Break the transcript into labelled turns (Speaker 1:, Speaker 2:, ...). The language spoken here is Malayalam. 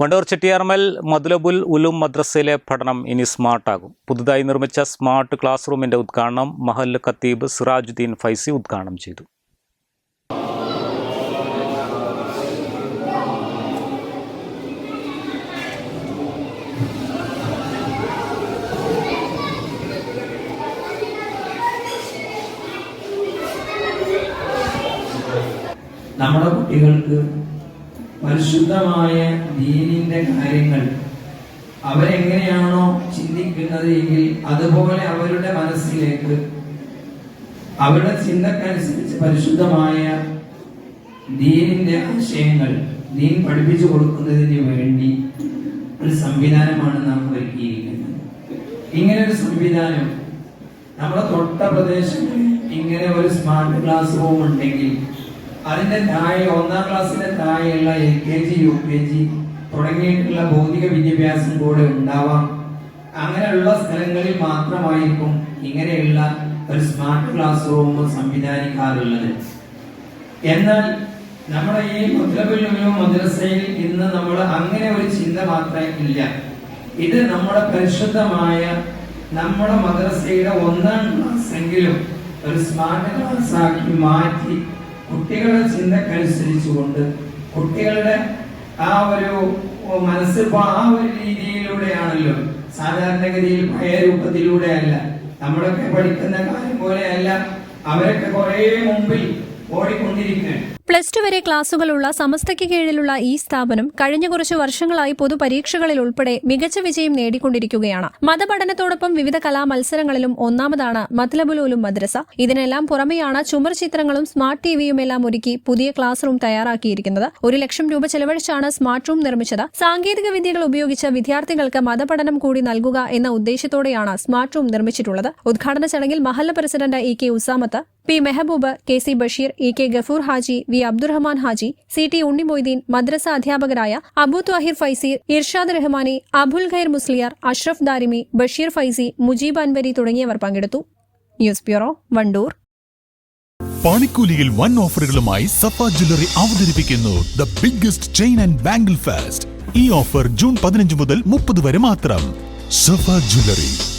Speaker 1: Wandoor Chettiyarmal Matlabul Ulum മദ്രസയിലെ പഠനം ഇനി സ്മാർട്ടാകും. പുതുതായി നിർമ്മിച്ച സ്മാർട്ട് ക്ലാസ് റൂമിന്റെ ഉദ്ഘാടനം മഹൽ ഖത്തീബ് സിറാജുദ്ദീൻ ഫൈസി ഉദ്ഘാടനം ചെയ്തു.
Speaker 2: നമ്മുടെ കുട്ടികൾക്ക് പരിശുദ്ധമായ ദീനിന്റെ കാര്യങ്ങൾ. അവരെങ്ങനെയാണോ ചിന്തിക്കുന്നത് എങ്കിൽ അതുപോലെ അവരുടെ മനസ്സിലേക്ക് അവരുടെ ചിന്തക്കനുസരിച്ച് പരിശുദ്ധമായ ദീനിന്റെ ആശയങ്ങൾ ദീൻ പഠിപ്പിച്ചു കൊടുക്കുന്നതിന് വേണ്ടി ഒരു സംവിധാനമാണ് നാം ഒരുക്കിയിരിക്കുന്നത്. ഇങ്ങനെ ഒരു സംവിധാനം നമ്മുടെ തൊട്ട പ്രദേശങ്ങളിൽ ഇങ്ങനെ ഒരു സ്മാർട്ട് ക്ലാസ് റൂം ഉണ്ടെങ്കിൽ അതിന്റെ താഴെ ഒന്നാം ക്ലാസ്സിന്റെ താഴെയുള്ള L K G U K G തുടങ്ങിയിട്ടുള്ള ഭൗതിക വിദ്യാഭ്യാസം കൂടെ ഉണ്ടാവാം. അങ്ങനെയുള്ള സ്ഥലങ്ങളിൽ മാത്രമായിരിക്കും ഇങ്ങനെയുള്ള ഒരു സ്മാർട്ട് ക്ലാസ് റൂം സംവിധാനിക്കാറുള്ളത്. എന്നാൽ നമ്മുടെ ഈ മുദ്രപുല്ലുകളും മദ്രസയിൽ ഇന്ന് നമ്മൾ അങ്ങനെ ഒരു ചിന്ത മാത്രമേ ഇല്ല. ഇത് നമ്മുടെ പരിശുദ്ധമായ നമ്മുടെ മദ്രസയുടെ ഒന്നാം ക്ലാസ് എങ്കിലും ഒരു സ്മാർട്ട് ക്ലാസ് ആക്കി മാറ്റി കുട്ടികളുടെ ചിന്തക്കനുസരിച്ചുകൊണ്ട് കുട്ടികളുടെ ആ ഒരു മനസ്സ് ആ ഒരു രീതിയിലൂടെയാണല്ലോ. സാധാരണഗതിയിൽ പഴയ രൂപത്തിലൂടെയല്ല നമ്മളൊക്കെ പഠിക്കുന്ന കാര്യം പോലെയല്ല. അവരൊക്കെ കുറെ മുമ്പിൽ
Speaker 3: പ്ലസ് ടു വരെ ക്ലാസുകളുള്ള സമസ്തയ്ക്ക് കീഴിലുള്ള ഈ സ്ഥാപനം കഴിഞ്ഞ കുറച്ച് വർഷങ്ങളായി പൊതുപരീക്ഷകളിൽ ഉൾപ്പെടെ മികച്ച വിജയം നേടിക്കൊണ്ടിരിക്കുകയാണ്. മതപഠനത്തോടൊപ്പം വിവിധ കലാമത്സരങ്ങളിലും ഒന്നാമതാണ് മത്ലബുലൂലും മദ്രസ. ഇതിനെല്ലാം പുറമെയാണ് ചുമർ ചിത്രങ്ങളും സ്മാർട്ട് ടിവിയും എല്ലാം ഒരുക്കി പുതിയ ക്ലാസ് റൂം തയ്യാറാക്കിയിരിക്കുന്നത്. ഒരു ലക്ഷം രൂപ ചെലവഴിച്ചാണ് സ്മാർട്ട് റൂം നിർമ്മിച്ചത്. സാങ്കേതിക വിദ്യകൾ ഉപയോഗിച്ച് വിദ്യാർത്ഥികൾക്ക് മതപഠനം കൂടി നൽകുക എന്ന ഉദ്ദേശത്തോടെയാണ് സ്മാർട്ട് റൂം നിർമ്മിച്ചിട്ടുള്ളത്. ഉദ്ഘാടന ചടങ്ങിൽ മഹല്ല president E K Usamath P Mehboob K C Basheer E K Gafoor Haji V Abdurahman Haji C T Unnimoideen മദ്രസ അധ്യാപകരായ അബു ത്വാഹിർ ഫൈസീർ ഇർഷാദ് റഹ്മാനി അബുൽ ഖൈർ മുസ്ലിയാർ അഷ്റഫ് ദാരിമി ബഷീർ ഫൈസി മുജീബ് അൻവരി തുടങ്ങിയവർ പങ്കെടുത്തു. News bureau Wandoor.
Speaker 4: പണിക്കൂലിയിൽ വൻ ഓഫറുകളുമായി സഫ ജ്വല്ലറി അവതരിപ്പിക്കുന്നു the biggest chain and bangle fast. ഈ ഓഫർ ജൂൺ പതിനഞ്ച് മുതൽ മുപ്പത് വരെ മാത്രം. സഫ ജ്വല്ലറി.